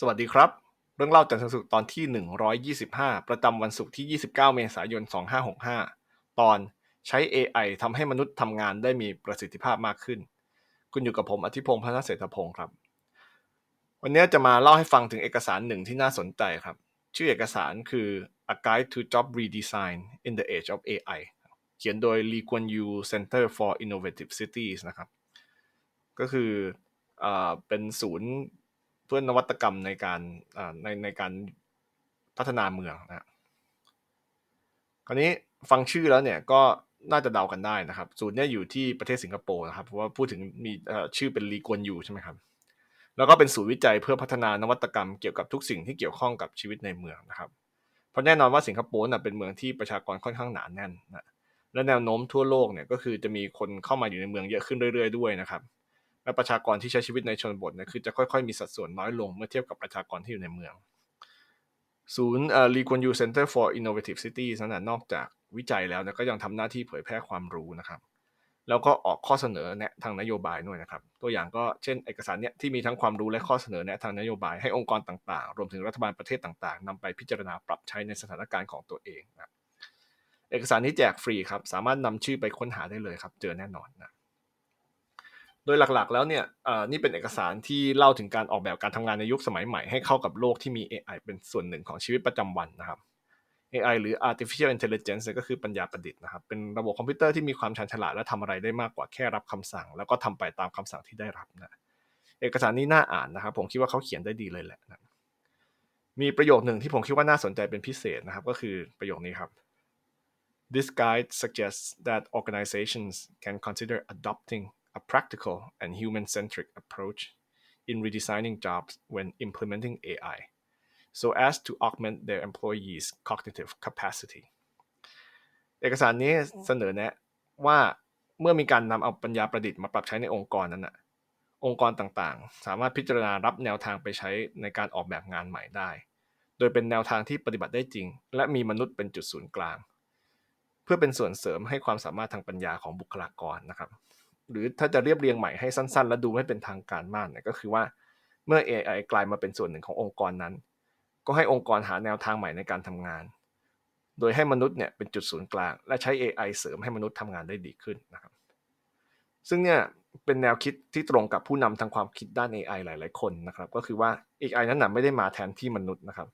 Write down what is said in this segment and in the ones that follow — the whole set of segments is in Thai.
สวัสดีครับ เรื่องเล่าจันทร์ถึงศุกร์ตอนที่ 125 ประจำวันศุกร์ที่ 29 เมษายน 2565 ตอนใช้ AI ทำให้มนุษย์ทำงานได้มีประสิทธิภาพมากขึ้น คุณอยู่กับผมอธิพงศ์พัฒนเศรษฐพงศ์ครับ วันนี้จะมาเล่าให้ฟังถึงเอกสารหนึ่งที่น่าสนใจครับ ชื่อเอกสารคือ A Guide to Job Redesign in the Age of AI เขียนโดย Lee Kuan Yew Center for Innovative Cities นะครับ ก็คืออเป็นศูนย์ เพื่อนนวัตกรรมในการในในการพัฒนาเมืองนะคราวนี้ฟังชื่อแล้วเนี่ยก็น่าจะเดากันได้นะครับศูนย์เนี่ยอยู่ที่ประเทศสิงคโปร์นะครับเพราะว่าพูดถึงมีชื่อเป็นลีกวนยูใช่ไหมครับแล้วก็เป็นศูนย์วิจัยเพื่อพัฒนานวัตกรรมเกี่ยวกับทุกสิ่งที่เกี่ยวข้องกับชีวิตในเมืองนะครับ เพราะแน่นอนว่าสิงคโปร์เป็นเมืองที่ประชากรค่อนข้างหนาแน่นนะและแนวโน้มทั่วโลกเนี่ยก็คือจะมีคนเข้ามาอยู่ในเมืองเยอะขึ้นเรื่อย ๆ ด้วยนะครับ และประชากรที่ใช้ชีวิตในชนบทเนี่ยคือจะค่อยๆ มีสัดส่วนน้อยลงเมื่อเทียบกับประชากรที่อยู่ในเมือง ศูนย์ลีกวนยูเซ็นเตอร์ for Innovative Cities นั้นนอกจากวิจัยแล้วก็ยังทำหน้าที่เผยแพร่ความรู้นะครับ แล้วก็ออกข้อเสนอแนะทางนโยบายด้วยนะครับ ตัวอย่างก็เช่นเอกสารเนี้ยที่มีทั้งความรู้และข้อเสนอแนะทางนโยบายให้องค์กรต่างๆ รวมถึงรัฐบาลประเทศต่างๆนำไปพิจารณาปรับใช้ในสถานการณ์ของตัวเองนะเอกสารนี้แจกฟรีครับ สามารถนำชื่อไปค้นหาได้เลยครับ เจอแน่นอนนะ โดยหลักๆ แล้วเนี่ยนี่เป็นเอกสารที่เล่าถึงการออกแบบการทำงานในยุคสมัยใหม่ให้เข้ากับโลกที่มี AI เป็นส่วนหนึ่งของชีวิตประจำวันนะครับ AI หรือ artificial intelligence ก็คือปัญญาประดิษฐ์นะครับ เป็นระบบคอมพิวเตอร์ที่มีความชันฉลาดและทำอะไรได้มากกว่าแค่รับคำสั่ง แล้วก็ทำไปตามคำสั่งที่ได้รับนะเอกสารนี้น่าอ่านนะครับ ผมคิดว่าเขาเขียนได้ดีเลยแหละนะมีประโยคหนึ่งที่ผมคิดว่าน่าสนใจเป็นพิเศษนะครับ ก็คือประโยคนี้ครับ This guide suggests that organizations can consider adopting a practical and human-centric approach in redesigning jobs when implementing AI so as to augment their employees' cognitive capacity เอกสารนี้เสนอแนะว่าเมื่อมีการนำเอาปัญญาประดิษฐ์มาปรับใช้ในองค์กรนั้นนะองค์กรต่างๆ สามารถพิจารณารับแนวทางไปใช้ในการออกแบบงานใหม่ได้ โดยเป็นแนวทางที่ปฏิบัติได้จริง และมีมนุษย์เป็นจุดศูนย์กลาง เพื่อเป็นส่วนเสริมให้ความสามารถทางปัญญาของบุคลากรนะครับ หรือถ้าจะเรียบเรียงใหม่ให้สั้น ๆ และดูไม่เป็นทางการมากเนี่ยก็คือว่าเมื่อ AI กลายมาเป็นส่วนหนึ่งขององค์กรนั้น ก็ให้องค์กรหาแนวทางใหม่ในการทำงาน โดยให้มนุษย์เนี่ยเป็นจุดศูนย์กลาง และใช้ AI เสริมให้มนุษย์ทำงานได้ดีขึ้นนะครับ ซึ่งเนี่ยเป็นแนวคิดที่ตรงกับผู้นำทางความคิดด้าน AI หลาย ๆ คนนะครับ ก็คือว่า AI นั้นนะไม่ได้มาแทนที่มนุษย์นะครับ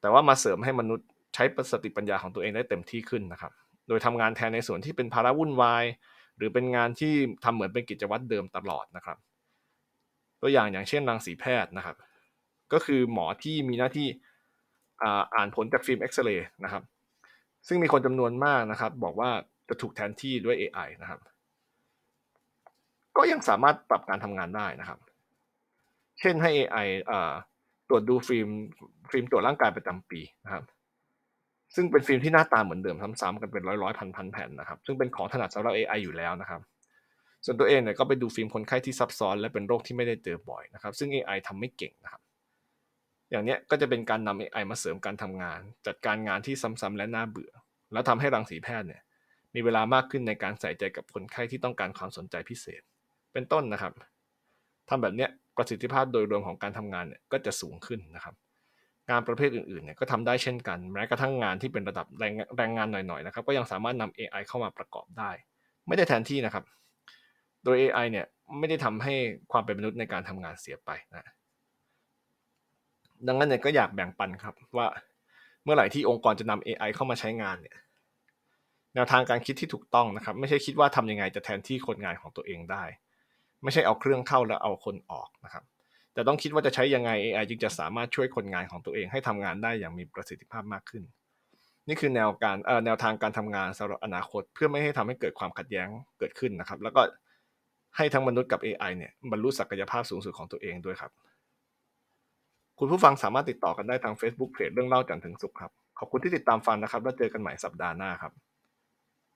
แต่ว่ามาเสริมให้มนุษย์ใช้ประสติปัญญาของตัวเองได้เต็มที่ขึ้นนะครับ โดยทำงานแทนในส่วนที่เป็นภาระวุ่นวาย หรือเป็นงานที่ทำเหมือนเป็นกิจวัตรเดิมตลอดนะครับ ตัวอย่างอย่างเช่นรังสีแพทย์นะครับ ก็คือหมอที่มีหน้าที่อ่านผลจากฟิล์มเอ็กซเรย์นะครับ ซึ่งมีคนจำนวนมากนะครับ บอกว่าจะถูกแทนที่ด้วย AI นะครับ ก็ยังสามารถปรับการทำงานได้นะครับ เช่นให้ AI ตรวจดูฟิล์มฟิล์มตรวจร่างกายประจำปีนะครับ ซึ่งเป็นฟิล์มที่หน้าตาเหมือนเดิมซ้ำๆกันเป็นร้อยๆพันๆแผ่นนะครับ ซึ่งเป็นของถนัดสำหรับ AI อยู่แล้วนะครับ ส่วนตัวเองเนี่ยก็ไปดูฟิล์มคนไข้ที่ซับซ้อนและเป็นโรคที่ไม่ได้เจอบ่อยนะครับ ซึ่ง AI ทำไม่เก่งนะครับ อย่างนี้ก็จะเป็นการนำ AI มาเสริมการทำงาน จัดการงานที่ซ้ำๆและน่าเบื่อ แล้วทำให้รังสีแพทย์เนี่ยมีเวลามากขึ้นในการใส่ใจกับคนไข้ที่ต้องการความสนใจพิเศษ เป็นต้นนะครับทำแบบนี้ประสิทธิภาพโดยรวมของการทำงานเนี่ยก็จะสูงขึ้นนะครับ งานประเภทอื่นๆเนี่ยก็ทำได้เช่นกัน แม้กระทั่งงานที่เป็นระดับแรงแรงงานหน่อยๆนะครับ ก็ยังสามารถนำ AI เข้ามาประกอบได้ ไม่ได้แทนที่นะครับ โดย AI เนี่ยไม่ได้ทำให้ความเป็นมนุษย์ในการทำงานเสียไปนะดังนั้นเนี่ยก็อยากแบ่งปันครับว่าเมื่อไหร่ที่องค์กรจะนำ AI เข้ามาใช้งานเนี่ยแนวทางการคิดที่ถูกต้องนะครับ ไม่ใช่คิดว่าทำยังไงจะแทนที่คนงานของตัวเองได้ ไม่ใช่เอาเครื่องเข้าแล้วเอาคนออกนะครับ แต่ต้องคิดว่าจะใช้ยังไง AI จึงจะสามารถช่วยคนงานของตัวเองให้ทำงานได้อย่างมีประสิทธิภาพมากขึ้น นี่คือแนวการเอ่อแนวทางการทำงานสำหรับอนาคต เพื่อไม่ให้ทำให้เกิดความขัดแย้งเกิดขึ้นนะครับ แล้วก็ให้ทั้งมนุษย์กับ AI เนี่ยบรรลุศักยภาพสูงสุดของตัวเองด้วยครับ คุณผู้ฟังสามารถติดต่อกันได้ทาง Facebook เพจเรื่องเล่าจันถึงสุขครับ ขอบคุณที่ติดตามฟังนะครับ แล้วเจอกันใหม่สัปดาห์หน้าครับ